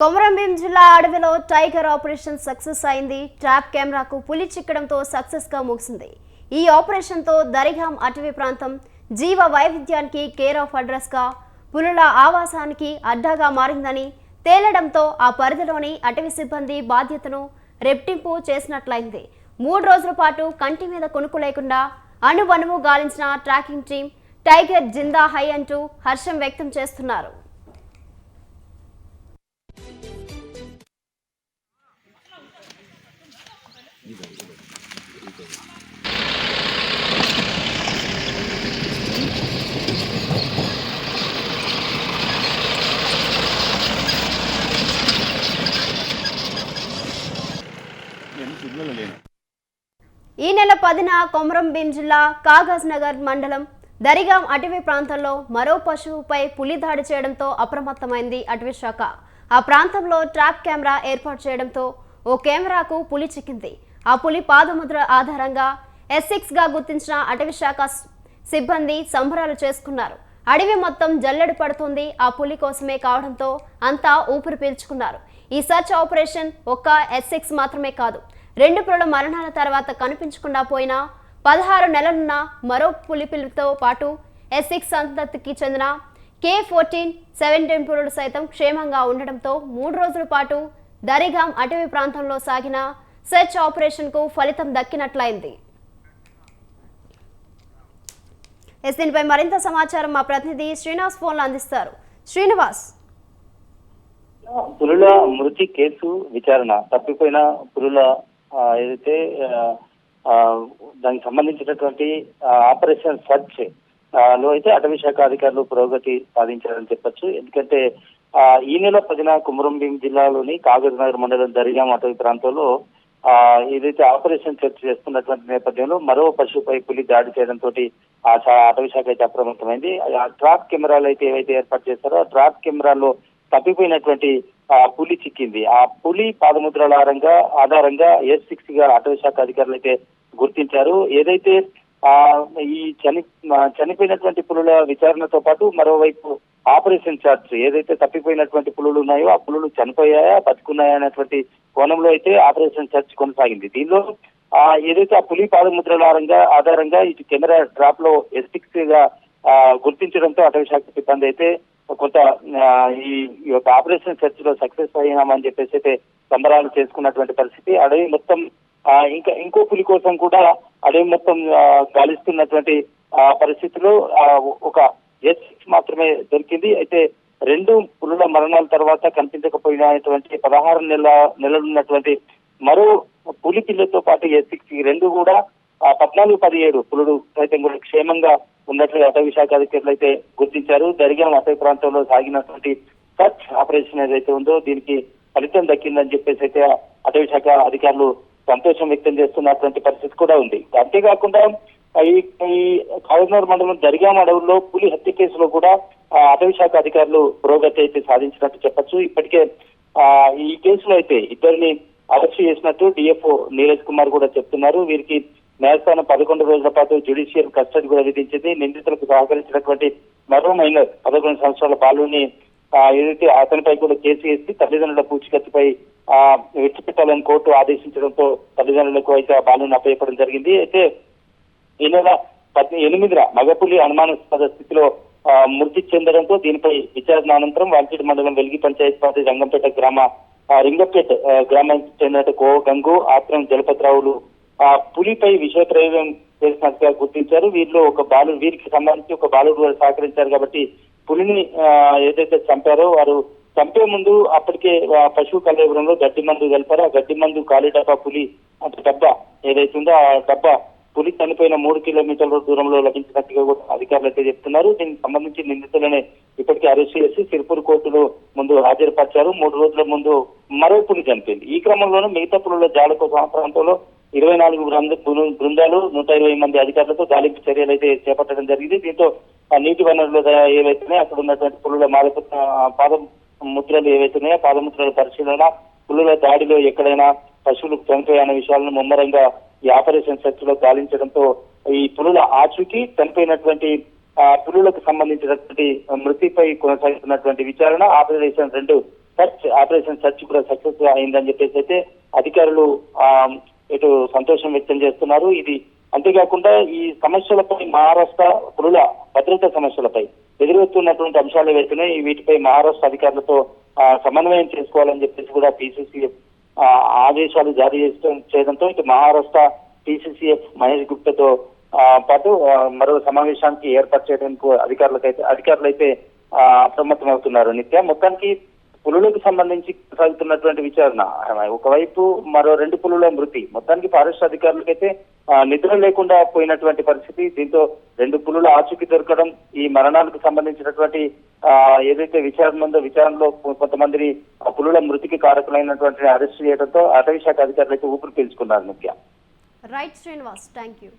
కొమరంభీం జిల్లా అడవిలో tiger operation success అయింది. ట్రాప్ కెమెరాకు పులి చిక్కడంతో సక్సెస్గా ముగిసింది. ఈ ఆపరేషన్తో దరిగాం అటవీ ప్రాంతం జీవ వైవిధ్యానికి కేర్ ఆఫ్ అడ్రస్గా పులుల ఆవాసానికి అడ్డాగా మారిందని తేలడంతో ఆ పరిధిలోని అటవీ సిబ్బంది బాధ్యతను రెప్టింపు చేసినట్లయింది. మూడు రోజుల పాటు కంటి మీద కొనుక్కు లేకుండా అణువణువు గాలించిన ట్రాకింగ్ టీం టైగర్ జిందా హై అంటూ హర్షం వ్యక్తం చేస్తున్నారు. ఈ నెల పదిన కొమరంభీం జిల్లా కాగజ్ నగర్ మండలం దరిగాం అటవీ ప్రాంతంలో మరో పశువుపై పులి దాడి చేయడంతో అప్రమత్తమైంది అటవీ శాఖ. ఆ ప్రాంతంలో ట్రాప్ కెమెరా ఏర్పాటు చేయడంతో ఓ కెమెరాకు పులి చిక్కింది. ఆ పులి పాదముద్ర ఆధారంగా ఎస్సిక్స్గా గుర్తించిన అటవీ శాఖ సిబ్బంది సంబరాలు చేసుకున్నారు. అడవి మొత్తం జల్లెడ పడుతుంది. ఆ పులి కోసమే కావడంతో అంతా ఊపిరి పీల్చుకున్నారు. ఈ సర్చ్ ఆపరేషన్ ఒక్క ఎస్సిక్స్ మాత్రమే కాదు రెండు పులుల మరణాల తర్వాత కనిపించకుండా పోయిన పదహారు నెలలున్న మరో పులిపిల్లతో పాటు ఎస్సిక్స్ సంతతికి చెందిన కే ఫోర్టీన్ సెవెంటీన్ పులులు సైతం క్షేమంగా ఉండడంతో మూడు రోజుల పాటు దరిగాం అటవీ ప్రాంతంలో సాగిన సెర్చ్ ఆపరేషన్కు ఫలితం దక్కినట్లయింది. ఎస్ దీనిపై మరింత సమాచారం మా ప్రతినిధి శ్రీనివాస్ ఫోన్లో అందిస్తారు. శ్రీనివాస్. పులుల మృతి కేసు విచారణ తప్పిపోయిన పులుల ఏదైతే ఆ, దానికి సంబంధించినటువంటి ఆ, ఆపరేషన్ సర్చ్లో అయితే అటవీ శాఖ అధికారులు పురోగతి సాధించారని చెప్పొచ్చు. ఎందుకంటే ఆ, ఈ నెల పదిన కుమరంభీం జిల్లాలోని కాగజ్ నగర్ మండలం దరిగాం అటవీ ప్రాంతంలో ఆ ఏదైతే ఆపరేషన్ చర్చ చేస్తున్నటువంటి నేపథ్యంలో మరో పశువుపై పులి దాడి చేయడంతో ఆ అటవీ శాఖ అయితే అప్రమత్తమైంది. ట్రాప్ కెమెరాలు అయితే ఏవైతే ఏర్పాటు చేస్తారో ట్రాప్ కెమెరాల్లో తప్పిపోయినటువంటి ఆ పులి చిక్కింది. ఆ పులి పాదముద్రల ఆధారంగా ఆధారంగా ఎస్ సిక్స్గా అటవీ శాఖ అధికారులు అయితే గుర్తించారు. ఏదైతే ఆ ఈ చని చనిపోయినటువంటి పులుల విచారణతో పాటు మరోవైపు ఆపరేషన్ చార్జ్ ఏదైతే తప్పిపోయినటువంటి పులులు ఉన్నాయో ఆ పులులు చనిపోయాయా బతుకున్నాయా అనేటువంటి కోణంలో అయితే ఆపరేషన్ చర్చ్ కొనసాగింది. దీనిలో ఆ ఏదైతే ఆ పులి పాదముద్రల ఆధారంగా ఆధారంగా ఇటు కెమెరా డ్రాప్లో ఎస్టిక్స్గా ఆ, గుర్తించడంతో అటవీ శాఖ సిబ్బంది అయితే కొంత ఈ యొక్క ఆపరేషన్ చర్చ్లో సక్సెస్ అయ్యామని చెప్పేసి అయితే సంబరాలు చేసుకున్నటువంటి పరిస్థితి. అడవి మొత్తం ఇంకా ఇంకో పులి కోసం కూడా అడవి మొత్తం గాలిస్తున్నటువంటి ఆ, పరిస్థితిలో ఒక ఎస్ సిక్స్ మాత్రమే దొరికింది. అయితే రెండు పులుల మరణాల తర్వాత కనిపించకపోయినటువంటి పదహారు నెల నెలలున్నటువంటి మరో పులి పిల్లతో పాటు ఎస్ సిక్స్ ఈ రెండు కూడా పద్నాలుగు పదిహేడు పులుడు సైతం కూడా క్షేమంగా ఉన్నట్లు అటవీ శాఖ అధికారులు అయితే గుర్తించారు. జరిగిన అటవీ ప్రాంతంలో సాగినటువంటి సర్చ్ ఆపరేషన్ ఏదైతే ఉందో దీనికి ఫలితం దక్కిందని చెప్పేసి అయితే అటవీ శాఖ అధికారులు సంతోషం వ్యక్తం చేస్తున్నటువంటి పరిస్థితి కూడా ఉంది. అంతేకాకుండా ఈ ఈ మండలం దరిగాం అడవుల్లో పులి హత్య కేసులో కూడా అటవీ శాఖ అధికారులు పురోగతి అయితే సాధించినట్టు చెప్పొచ్చు. ఇప్పటికే ఆ ఈ కేసులో అయితే ఇద్దరిని అరెస్ట్ చేసినట్టు డిఎఫ్ఓ నీరజ్ కుమార్ కూడా చెప్తున్నారు. వీరికి న్యాయస్థానం పదకొండు రోజుల పాటు జ్యుడిషియల్ కస్టడీ కూడా విధించింది. నిందితులకు సహకరించినటువంటి మరో మైనర్ పదకొండు సంవత్సరాల బాలుని ఏదైతే అతనిపై కూడా కేసు వేసి తల్లిదండ్రుల పూచికత్తుపై ఆ విడిచిపెట్టాలని కోర్టు ఆదేశించడంతో తల్లిదండ్రులకు అయితే ఆ బాలుని అప్పయపడం జరిగింది. అయితే ఈ నెల పది ఎనిమిదిన మగపులి అనుమానాస్పద స్థితిలో మృతి చెందడంతో దీనిపై విచారణ అనంతరం వాల్పేట మండలం వెలిగి పంచాయత్ పార్టీ రంగంపేట గ్రామ రింగపేట గ్రామానికి చెందిన కో గంగు ఆత్రం జలపతిరావులు పులిపై విషయ ప్రయోగం చేసినట్టుగా గుర్తించారు. వీరిలో ఒక బాలు వీరికి సంబంధించి ఒక బాలుడు వారు సహకరించారు కాబట్టి పులిని ఏదైతే చంపారో వారు చంపే ముందు అప్పటికే పశువు కలవరంలో గడ్డి మందు కలిపారు ఆ గడ్డి మందు ఖాళీ డబ్బా పులి అంటే డబ్బా ఏదైతే ఉందో ఆ డబ్బా పులి చనిపోయిన మూడు కిలోమీటర్ల దూరంలో లభించినట్టుగా కూడా అధికారులు అయితే చెప్తున్నారు. దీనికి సంబంధించి నిందితులనే ఇప్పటికే అరెస్ట్ చేసి సిరిపూర్ కోర్టులో ముందు హాజరుపరిచారు. మూడు రోజుల ముందు మరో పులి చనిపోయింది. ఈ క్రమంలోనే మిగతా పులుల జాల కోసం ప్రాంతంలో ఇరవై నాలుగు బృంద- బృందాలు నూట ఇరవై మంది అధికారులతో గాలింపు చర్యలు అయితే చేపట్టడం జరిగింది. దీంతో నీటి వనరులు ఏవైతున్నాయో అక్కడ ఉన్నటువంటి పులుల మాదక పాదం ముద్రలు ఏవైతున్నాయో పాదముద్రల పరిశీలన పులుల దాడిలో ఎక్కడైనా పశువులు చనిపోయాయనే విషయాలను ముమ్మరంగా ఈ ఆపరేషన్ సెర్చ్లో గాలించడంతో ఈ పులుల ఆచూకీ చనిపోయినటువంటి ఆ పులులకు సంబంధించినటువంటి మృతిపై కొనసాగుతున్నటువంటి విచారణ ఆపరేషన్ రెండు సర్చ్ ఆపరేషన్ సర్చ్ కూడా సక్సెస్ అయిందని చెప్పేసి అయితే అధికారులు ఆ, ఇటు సంతోషం వ్యక్తం చేస్తున్నారు. ఇది అంతేకాకుండా ఈ సమస్యలపై మహారాష్ట్ర పురుల భద్రతా సమస్యలపై ఎదురొస్తున్నటువంటి అంశాలు ఏవైతేనే వీటిపై మహారాష్ట్ర అధికారులతో ఆ, సమన్వయం చేసుకోవాలని చెప్పేసి కూడా పిసిసి ఆదేశాలు జారీ చేస్తూ చేయడంతో ఇటు మహారాష్ట్ర పిసిసిఎఫ్ మహేష్ గుప్తతో ఆ, పాటు మరో సమావేశానికి ఏర్పాటు చేయడానికి అధికారులకైతే అధికారులైతే అప్రమత్తం అవుతున్నారు నిత్య మొత్తానికి పులులకు సంబంధించి సాగుతున్నటువంటి విచారణ. ఒకవైపు మరో రెండు పులుల మృతి. మొత్తానికి ఫారెస్ట్ అధికారులకైతే నిద్ర లేకుండా పోయినటువంటి పరిస్థితి. దీంతో రెండు పులుల ఆచూకీ దొరకడం ఈ మరణాలకు సంబంధించినటువంటి ఏదైతే విచారణ ఉందో విచారణలో కొంతమంది ఆ పులుల మృతికి కారకులైనటువంటి అరెస్ట్ చేయడంతో అటవీ శాఖ అధికారులు అయితే ఊపిరి పీల్చుకున్నారు ముఖ్య. Right Srinivas thank you